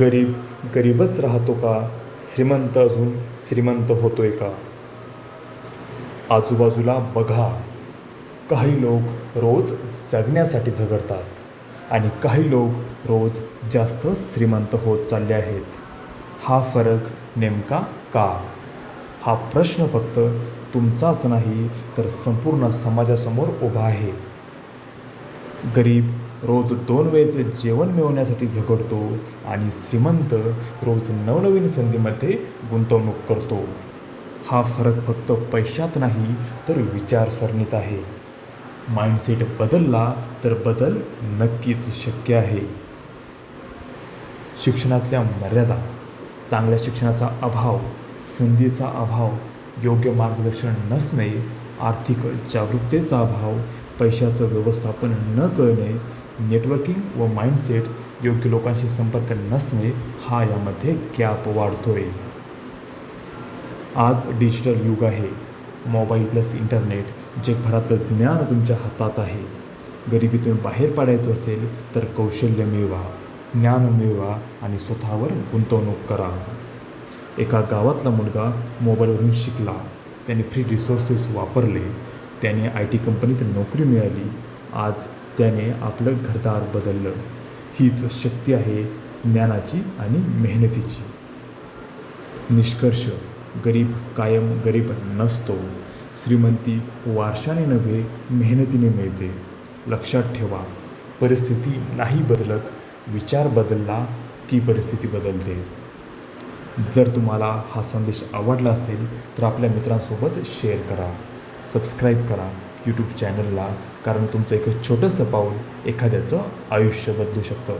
गरीब गरीबच राहतो का? श्रीमंत अजून श्रीमंत होतोय का? आजूबाजूला बघा. काही लोक रोज जगण्यासाठी झगडतात आणि काही लोक रोज जास्त श्रीमंत होत चालले आहेत. हा फरक नेमका का? हा प्रश्न फक्त तुमचाच नाही तर संपूर्ण समाजासमोर उभा आहे. गरीब रोज दोन वेळेचं जेवण मिळवण्यासाठी झगडतो आणि श्रीमंत रोज नवनवीन संधीमध्ये गुंतवणूक करतो. हा फरक फक्त पैशात नाही तर विचारसरणीत आहे. माइंडसेट बदलला तर बदल नक्कीच शक्य आहे. शिक्षणातल्या मर्यादा चांगल्या शिक्षणाचा अभाव संधीचा अभाव योग्य मार्गदर्शन नसणे आर्थिक जागरूकतेचा अभाव पैशाचं व्यवस्थापन न करणे नेटवर्किंग व माइंडसेट योग्य लोकांशी संपर्क नसणे हा यामध्ये गॅप वाढतोय. आज डिजिटल युग आहे. मोबाईल प्लस इंटरनेट जगभरातलं ज्ञान तुमच्या हातात आहे. गरिबीतून बाहेर पडायचं असेल तर कौशल्य मिळवा ज्ञान मिळवा आणि स्वतःवर गुंतवणूक करा. एका गावातला मुलगा मोबाईलवरून शिकला. त्याने फ्री रिसोर्सेस वापरले. त्याने आय टी कंपनीत नोकरी मिळाली. आज त्याने आपलं घरदार बदललं. हीच शक्ती आहे ज्ञानाची आणि मेहनतीची. निष्कर्ष गरीब कायम गरीब नसतो. श्रीमंती वारशाने नव्हे मेहनतीने मिळते. लक्षात ठेवा परिस्थिती नाही बदलत विचार बदलला की परिस्थिती बदलते. जर तुम्हाला हा संदेश आवडला असेल तर आपल्या मित्रांसोबत शेअर करा सबस्क्राईब करा. यूट्यूब चॅनलला कारण तुमचं एक छोटंसं पाऊल एखाद्याचं आयुष्य बदलू शकतं.